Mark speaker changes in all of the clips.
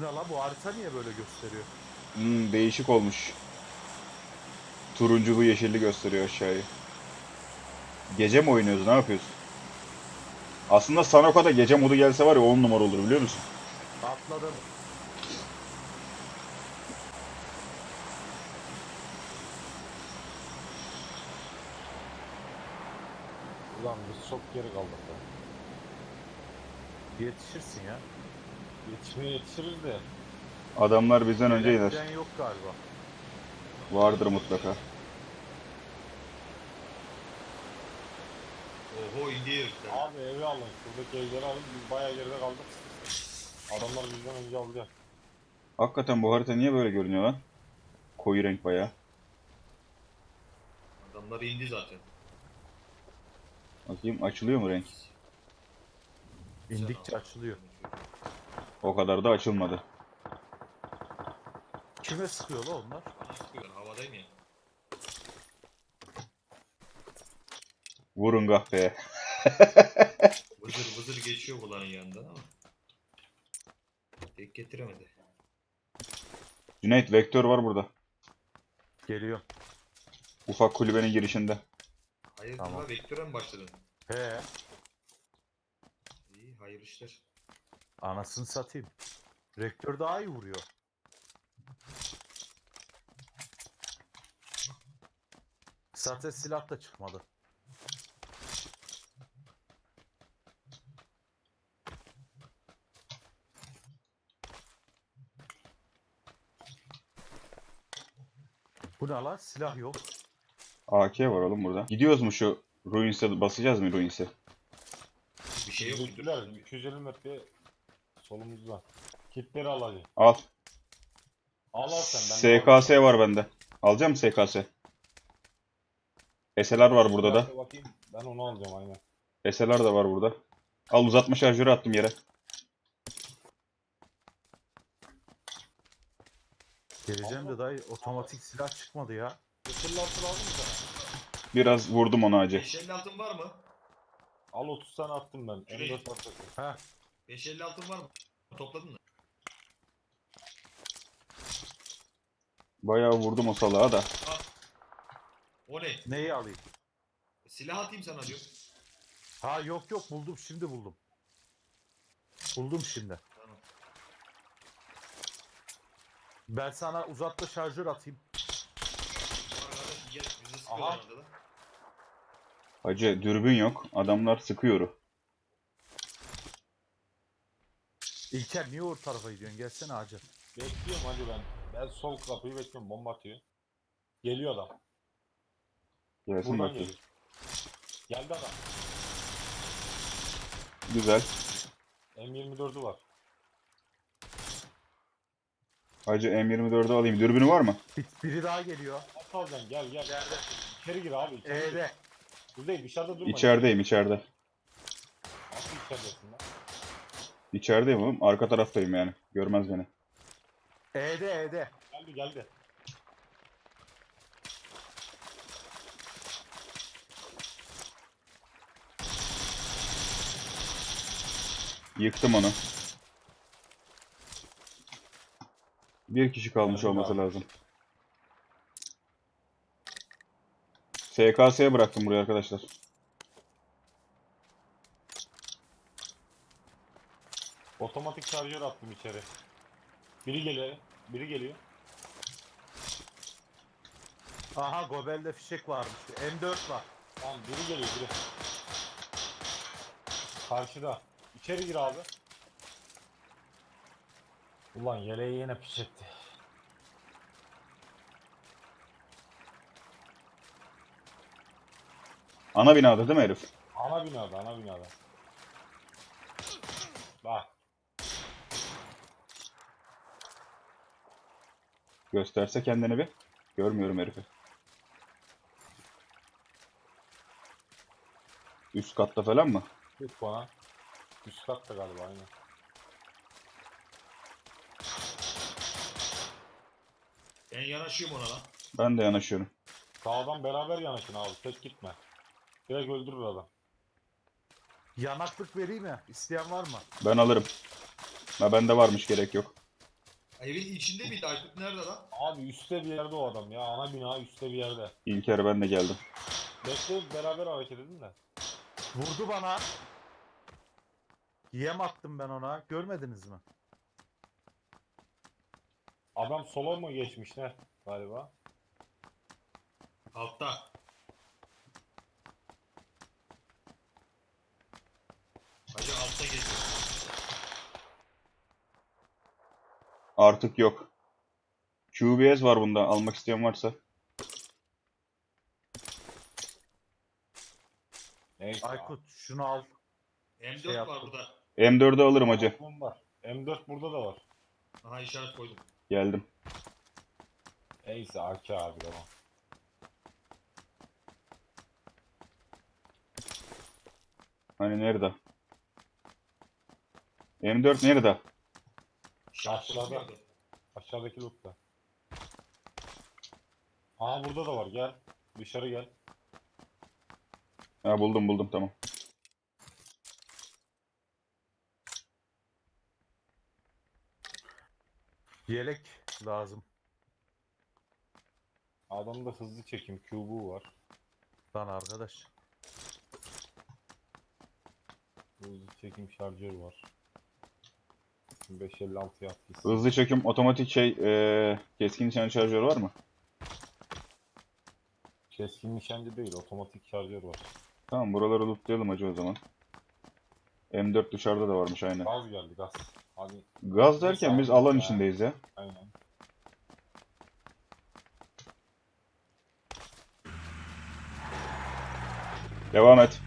Speaker 1: Bu ne lan bu harita niye böyle gösteriyor?
Speaker 2: Hmm, değişik olmuş. Turunculu yeşilli gösteriyor aşağıyı. Gece mi oynuyoruz? Ne yapıyoruz? Aslında Sanoka'da gece modu gelse var ya 10 numara olur biliyor musun?
Speaker 1: Atladım.
Speaker 3: Ulan biz çok geri kaldık ya.
Speaker 1: Yetişirsin ya.
Speaker 3: Yetişmeye yetişiriz de.
Speaker 2: Adamlar bizden önce iner.
Speaker 1: Gelen yok galiba.
Speaker 2: Vardır mutlaka.
Speaker 4: Oho indi herifler.
Speaker 3: Abi evi alın. Şuradaki evleri alın. Biz bayağı geride kaldık. Adamlar bizden önce alacak.
Speaker 2: Hakikaten bu harita niye böyle görünüyor lan? Koyu renk bayağı.
Speaker 4: Adamlar indi zaten.
Speaker 2: Bakayım açılıyor mu renk?
Speaker 1: İndikçe açılıyor.
Speaker 2: O kadar da açılmadı.
Speaker 1: Kime sıkıyor la onlar?
Speaker 4: Sıkıyor havadayım ya.
Speaker 2: Vurun kahpeye.
Speaker 4: Vızır vızır geçiyor bulanın yanından ama. Tek getiremedi.
Speaker 2: Cüneyt vektör var burada.
Speaker 1: Geliyor.
Speaker 2: Ufak kulübenin girişinde.
Speaker 4: Hayır
Speaker 1: Tamam.
Speaker 4: tamam. vektöre mi başladın?
Speaker 1: He.
Speaker 4: İyi hayırlı işler.
Speaker 1: Anasını satayım. Rektör daha iyi vuruyor. Zaten silah da çıkmadı. Bu ne lan? Silah yok.
Speaker 2: AK var oğlum burada. Gidiyoruz mu şu Ruins'e basacağız mı Ruins'e?
Speaker 4: Bir şey yok mudur?
Speaker 3: Bizimkiler 250 metre solumuzda. Kitleri alacak.
Speaker 2: Al.
Speaker 3: Al al sen. Ben de
Speaker 2: SKS var bende. Alacağım SKS. SLR var burada da.
Speaker 3: Bakayım. Ben onu alacağım aynen.
Speaker 2: SLR da var burada. Al uzatma şarjörü attım yere.
Speaker 1: Geleceğim de dayı otomatik silah çıkmadı ya.
Speaker 3: Altı lazım mı sana?
Speaker 2: Biraz vurdum onu acı.
Speaker 4: 556 var mı?
Speaker 3: Al 30 tane attım ben.
Speaker 4: Şuraya.
Speaker 3: M4 atacağım.
Speaker 1: Ha
Speaker 4: 556 var mı? Topladın mı?
Speaker 2: Bayağı vurdum o salağa da.
Speaker 4: Al. O ne?
Speaker 1: neyi alayım?
Speaker 4: Silah atayım sana diyor.
Speaker 1: Ha yok yok buldum şimdi buldum. Buldum şimdi.
Speaker 4: Tamam.
Speaker 1: Ben sana uzatma şarjör atayım.
Speaker 4: Gel bizi sıkıyorlar
Speaker 1: Aha.
Speaker 4: da.
Speaker 2: Hacı dürbün yok. Adamlar sıkıyor.
Speaker 1: İlker niye o tarafa gidiyorsun? Gelsene hacı.
Speaker 3: Bekliyorum hadi ben. Ben sol kapıyı bekliyorum. Bomba atıyor. Geliyor adam.
Speaker 2: Gelsin
Speaker 3: Buradan
Speaker 2: bakayım.
Speaker 3: geliyor. Geldi adam.
Speaker 2: Güzel.
Speaker 3: M24'ü var.
Speaker 2: Hacı M24'ü alayım. Dürbünü var mı?
Speaker 1: Bir- Biri daha geliyor.
Speaker 3: At alacaksın gel gel. İçeri gir abi. içeri gir.
Speaker 1: E'de.
Speaker 3: Değil dışarıda durma.
Speaker 2: İçerideyim içeride.
Speaker 3: Nasıl içeridesin lan?
Speaker 2: İçerideyim oğlum. Arka taraftayım yani. Görmez beni.
Speaker 1: E'de E'de.
Speaker 3: Geldi geldi.
Speaker 2: Yıktım onu. Bir kişi kalmış olması lazım. SKS'ye bıraktım buraya arkadaşlar.
Speaker 3: Otomatik şarjör attım içeri. Biri geliyor. Biri geliyor.
Speaker 1: Aha Gobel'de fişek varmış. M4 var.
Speaker 3: Tamam biri geliyor biri. Karşıda. İçeri gir abi. Ulan yeleği yine piş etti.
Speaker 2: Ana binada değil mi herif?
Speaker 3: Ana binada ana binada. Bak.
Speaker 2: Gösterse kendini bir. Görmüyorum herifi. Üst katta falan mı?
Speaker 3: Tut bana. Üst katta galiba aynen.
Speaker 4: Ben yanaşıyorum ona lan.
Speaker 2: Ben de yanaşıyorum.
Speaker 3: Sağdan beraber yanaşın abi. Tek gitme. Direkt öldürür adam.
Speaker 1: Yanaklık vereyim mi? İsteyen var mı?
Speaker 2: Ben alırım. Ha bende varmış gerek yok.
Speaker 4: Evin içinde miydi Aykut nerede lan?
Speaker 3: Abi üstte bir yerde o adam ya. Ana bina üstte bir yerde.
Speaker 2: İlker ben de geldim.
Speaker 3: Bekle beraber hareket edin de.
Speaker 1: Vurdu bana. Yem attım ben ona. Görmediniz mi?
Speaker 3: Adam sola mı geçmiş ne galiba?
Speaker 4: Altta. Hacı altta geçiyor.
Speaker 2: Artık yok. QBS var bunda. Almak isteyen varsa.
Speaker 3: Neyse.
Speaker 1: Aykut şunu al.
Speaker 4: M4
Speaker 1: Şey
Speaker 4: var
Speaker 1: yaptım.
Speaker 4: burada.
Speaker 2: M4'ü alırım hacı.
Speaker 3: Aklım var. M4 burada da var.
Speaker 4: Aha işaret koydum.
Speaker 2: Geldim.
Speaker 3: Neyse AK abi tamam.
Speaker 2: Hani nerede? M4 nerede?
Speaker 3: Aşağıda. Aşağıdaki lootta. Aa burada da var gel. Dışarı gel.
Speaker 2: Ha buldum buldum tamam.
Speaker 1: Yelek lazım.
Speaker 3: Adamda hızlı çekim QB var.
Speaker 1: Lan arkadaş.
Speaker 3: Hızlı çekim şarjör var. 556 yatkisi.
Speaker 2: Hızlı çekim otomatik şey eee keskin nişan şarjör var mı?
Speaker 3: Keskin nişancı değil otomatik şarjör var.
Speaker 2: Tamam buraları lootlayalım hacı o zaman. M4 dışarıda da varmış aynen.
Speaker 3: Gaz geldi gaz. Hadi
Speaker 2: Gaz derken biz alan
Speaker 3: Ya.
Speaker 2: içindeyiz ya.
Speaker 3: aynen.
Speaker 2: Devam et.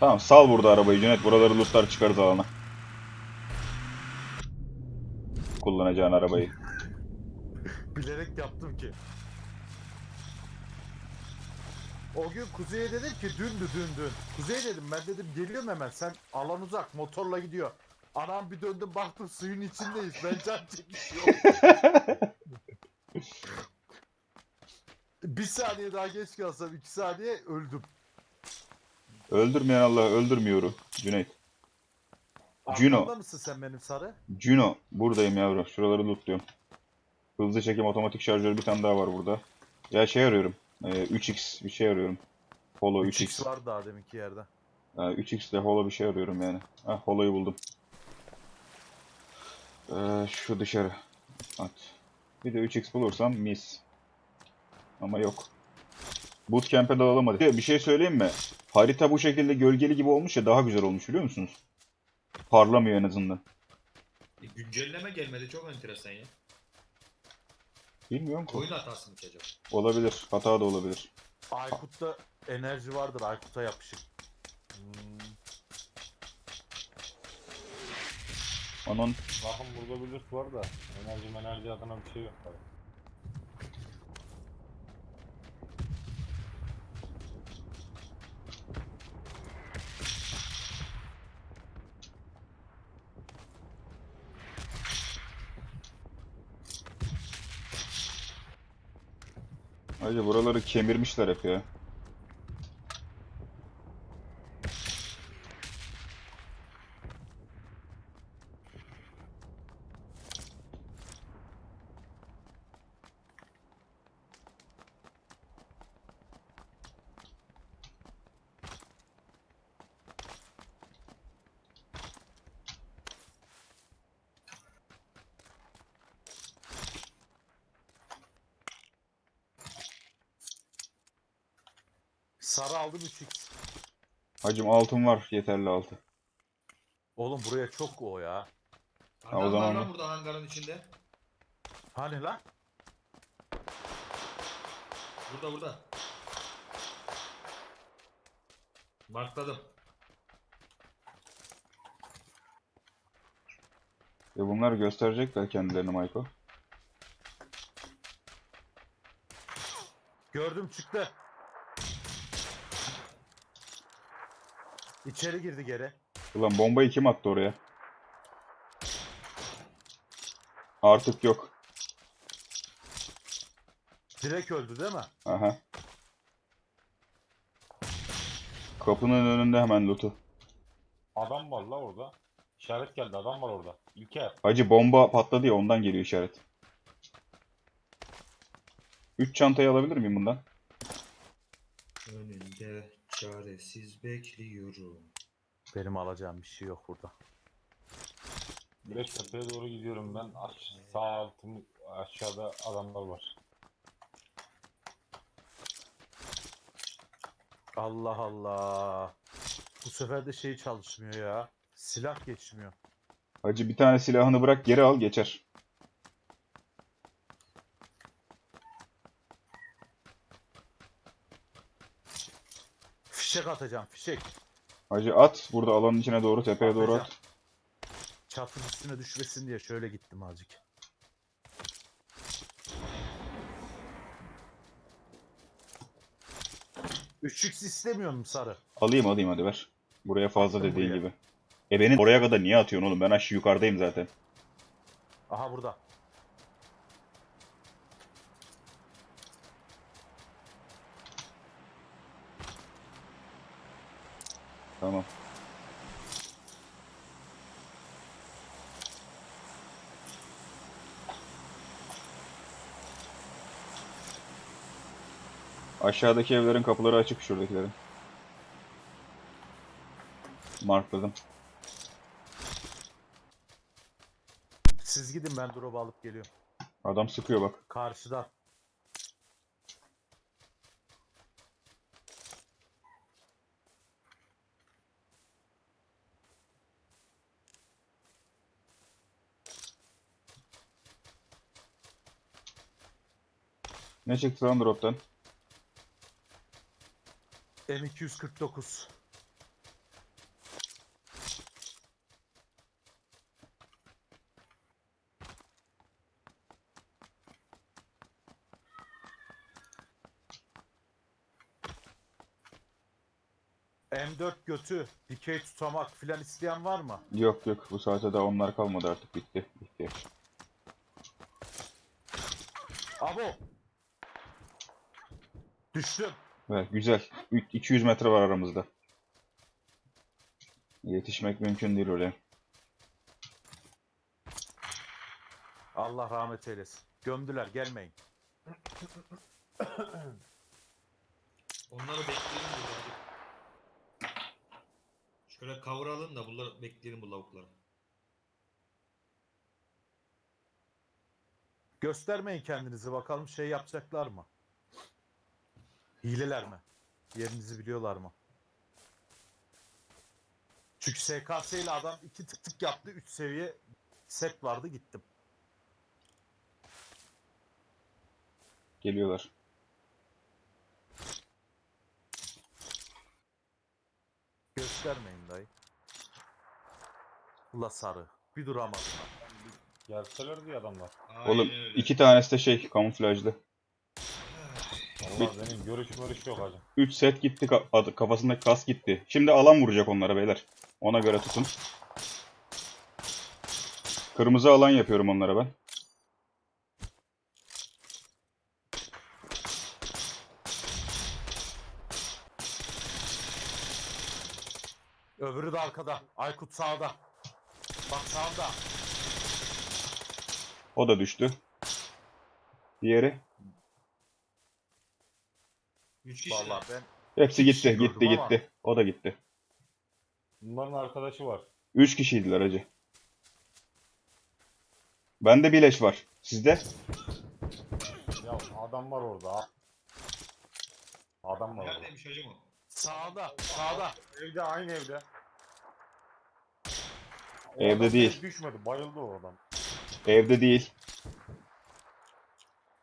Speaker 2: Tamam sal burada arabayı Cüneyt. Buraları lootlar çıkarız alana. Kullanacağın arabayı.
Speaker 1: Bilerek yaptım ki. O gün Kuzey'e dedim ki dündü dün dün. Kuzey dedim ben dedim geliyorum hemen sen alan uzak motorla gidiyor. Anam bir döndüm baktım suyun içindeyiz ben can çekişiyorum. bir saniye daha geç kalsam iki saniye öldüm.
Speaker 2: Öldürmeyen Allah öldürmüyor Cüneyt. Juno.
Speaker 1: Arkamda mısın sen benim sarı?
Speaker 2: Juno buradayım yavrum. Şuraları lootluyorum. Hızlı çekim otomatik şarjör bir tane daha var burada. Ya şey arıyorum. Ee, 3x bir şey arıyorum. Holo 3x.
Speaker 1: 3x var daha deminki yerde.
Speaker 2: Ha, 3x ile holo bir şey arıyorum yani. Ha holoyu buldum. Ee, şu dışarı. At. Bir de 3x bulursam mis. Ama yok. Bootcamp'e de alamadık. Bir şey söyleyeyim mi? Harita bu şekilde gölgeli gibi olmuş ya daha güzel olmuş biliyor musunuz? Parlamıyor en azından.
Speaker 4: E, güncelleme gelmedi çok enteresan ya.
Speaker 2: Bilmiyorum ki.
Speaker 4: Oyun hatası mı ki acaba?
Speaker 2: Olabilir. Hata da olabilir.
Speaker 1: Aykut'ta enerji vardır Aykut'a yapışık.
Speaker 3: Hmm,
Speaker 2: Onun
Speaker 3: bakın burada bir loot var da enerji enerji adına bir şey yok abi.
Speaker 2: Hacı buraları kemirmişler hep ya.
Speaker 1: Sarı aldım 3x.
Speaker 2: Hacım altın var. Yeterli altı.
Speaker 1: Oğlum buraya çok o ya.
Speaker 2: o
Speaker 4: Adam
Speaker 2: zaman
Speaker 4: var
Speaker 2: mı?
Speaker 4: lan burada hangarın içinde.
Speaker 1: Hani lan?
Speaker 4: Burada burada. Markladım.
Speaker 2: E bunlar gösterecekler kendilerini Michael.
Speaker 1: Gördüm çıktı. İçeri girdi geri.
Speaker 2: Ulan bombayı kim attı oraya? Artık yok.
Speaker 1: Direkt öldü değil mi?
Speaker 2: Aha. Kapının önünde hemen loot'u.
Speaker 3: Adam var la orada. İşaret geldi adam var orada. İlker.
Speaker 2: Hacı bomba patladı ya ondan geliyor işaret. 3 çantayı alabilir miyim bundan?
Speaker 4: Çaresiz bekliyorum.
Speaker 1: Benim alacağım bir şey yok burada.
Speaker 3: Direkt tepeye doğru gidiyorum ben. Aş sağ altım aşağıda adamlar var.
Speaker 1: Allah Allah. Bu sefer de şey çalışmıyor ya. Silah geçmiyor.
Speaker 2: Hacı bir tane silahını bırak geri al geçer.
Speaker 1: Fişek atacağım fişek.
Speaker 2: Hacı at burada alanın içine doğru tepeye doğru at.
Speaker 1: Çatın üstüne düşmesin diye şöyle gittim azıcık. Üç x istemiyor musun sarı?
Speaker 2: Alayım alayım hadi ver. Buraya fazla
Speaker 1: Attım
Speaker 2: dediğin
Speaker 1: buraya.
Speaker 2: gibi. E benim oraya kadar niye atıyorsun oğlum? Ben aşağı yukarıdayım zaten.
Speaker 1: Aha burada.
Speaker 2: Tamam. Aşağıdaki evlerin kapıları açık şuradakilerin. Markladım.
Speaker 1: Siz gidin ben drop alıp geliyorum.
Speaker 2: Adam sıkıyor bak.
Speaker 1: Karşıdan.
Speaker 2: Ne çıktı lan droptan?
Speaker 1: M249. M4 götü, dikey tutamak filan isteyen var mı?
Speaker 2: Yok yok bu saate daha onlar kalmadı artık bitti. ihtiyaç.
Speaker 1: Abo! Düştüm.
Speaker 2: Evet güzel. Ü- 200 metre var aramızda. Yetişmek mümkün değil oraya.
Speaker 1: Allah rahmet eylesin. Gömdüler gelmeyin.
Speaker 4: Onları bekleyelim burada. Şöyle kavuralım da bunları bekleyelim bu lavukları.
Speaker 1: Göstermeyin kendinizi bakalım şey yapacaklar mı? Hileler mi? Yerinizi biliyorlar mı? Çünkü SKS ile adam iki tık tık yaptı. 3 seviye set vardı gittim.
Speaker 2: Geliyorlar.
Speaker 1: Göstermeyin dayı. Ula sarı. Bir duramadılar.
Speaker 3: Gelseler diye adamlar.
Speaker 4: Aynen
Speaker 2: Oğlum iki tanesi de şey kamuflajlı.
Speaker 3: Allah benim görüş görüş yok hacı.
Speaker 2: 3 set gitti ka- kafasındaki kas gitti. Şimdi alan vuracak onlara beyler. Ona göre tutun. Kırmızı alan yapıyorum onlara ben.
Speaker 1: Öbürü de arkada. Aykut sağda. Bak sağda.
Speaker 2: O da düştü. Diğeri.
Speaker 4: Üç kişi.
Speaker 1: Vallahi ben
Speaker 2: Hepsi gitti,
Speaker 1: Gördüm
Speaker 2: gitti,
Speaker 1: ama-
Speaker 2: gitti. O da gitti.
Speaker 3: Bunların arkadaşı var.
Speaker 2: 3 kişiydiler hacı. Bende bileş var. Sizde?
Speaker 3: Ya adam var orada. Adam var orada.
Speaker 4: Neredeymiş hacım o?
Speaker 1: sağda. Sağda.
Speaker 3: Evde aynı evde. O
Speaker 2: Evde
Speaker 3: adam
Speaker 2: değil.
Speaker 3: Düşmedi. Bayıldı o adam.
Speaker 2: Evde değil.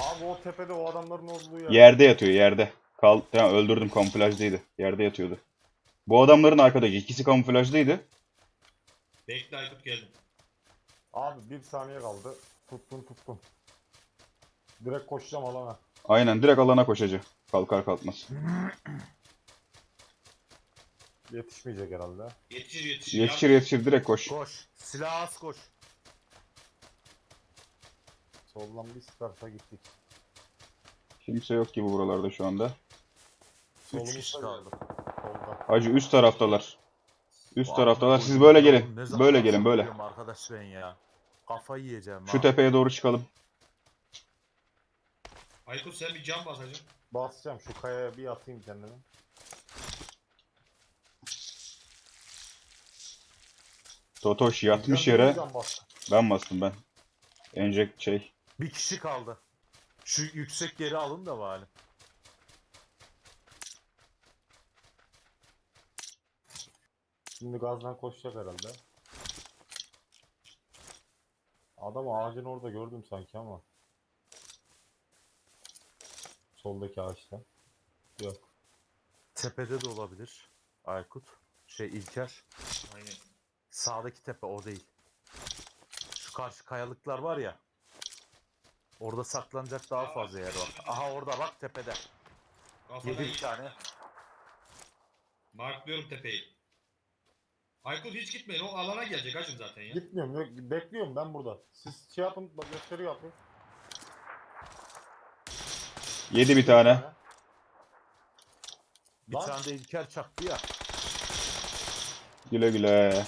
Speaker 3: Abi o tepede o adamların olduğu yer.
Speaker 2: Yerde yatıyor, yerde. Kal tamam, öldürdüm kamuflajdaydı. Yerde yatıyordu. Bu adamların arkadaşı ikisi kamuflajdaydı.
Speaker 4: Bekle Aykut geldim.
Speaker 3: Abi bir saniye kaldı. Tuttun tuttun. Direkt koşacağım alana.
Speaker 2: Aynen direkt alana koşacak. Kalkar kalkmaz.
Speaker 3: Yetişmeyecek herhalde.
Speaker 4: Yetişir yetişir.
Speaker 2: Yetişir yetişir direkt koş.
Speaker 1: Koş. Silah az koş.
Speaker 3: Soldan bir sıkarsa gittik.
Speaker 2: Kimse yok gibi buralarda şu anda.
Speaker 1: Üç
Speaker 3: Solumuzda
Speaker 1: kişi
Speaker 3: kaldı. Solda.
Speaker 2: Hacı üst taraftalar. Üst
Speaker 1: Vay
Speaker 2: taraftalar. Siz böyle gelin.
Speaker 1: ne zaman
Speaker 2: Böyle gelin böyle.
Speaker 1: Arkadaş ben ya. Kafayı yiyeceğim
Speaker 2: Şu
Speaker 1: ha.
Speaker 2: tepeye doğru çıkalım.
Speaker 4: Aykut sen bir cam bas hacı.
Speaker 3: Basacağım şu kayaya bir atayım kendimi.
Speaker 2: Totoş yatmış
Speaker 3: Ben
Speaker 2: yere.
Speaker 3: bastım.
Speaker 2: Ben bastım ben. Enjek şey.
Speaker 1: Bir kişi kaldı. Şu yüksek yeri alın da bari.
Speaker 3: Şimdi gazdan koşacak herhalde. Adam ağacın orada gördüm sanki ama. Soldaki ağaçta. Yok.
Speaker 1: Tepede de olabilir. Aykut. Şey İlker.
Speaker 4: Aynen.
Speaker 1: Sağdaki tepe o değil. Şu karşı kayalıklar var ya. Orada saklanacak daha fazla yer var. Aha orada bak tepede.
Speaker 4: Kafada
Speaker 1: Yedi bir
Speaker 4: iyi.
Speaker 1: tane.
Speaker 4: Marklıyorum tepeyi. Aykut hiç gitmeyin o alana gelecek hacım zaten ya.
Speaker 3: Gitmiyorum yok bekliyorum ben burada. Siz şey yapın bak gösteri yapın.
Speaker 2: Yedi bir tane.
Speaker 1: Bir
Speaker 3: Lan.
Speaker 1: tane de İlker çaktı ya.
Speaker 2: Güle güle.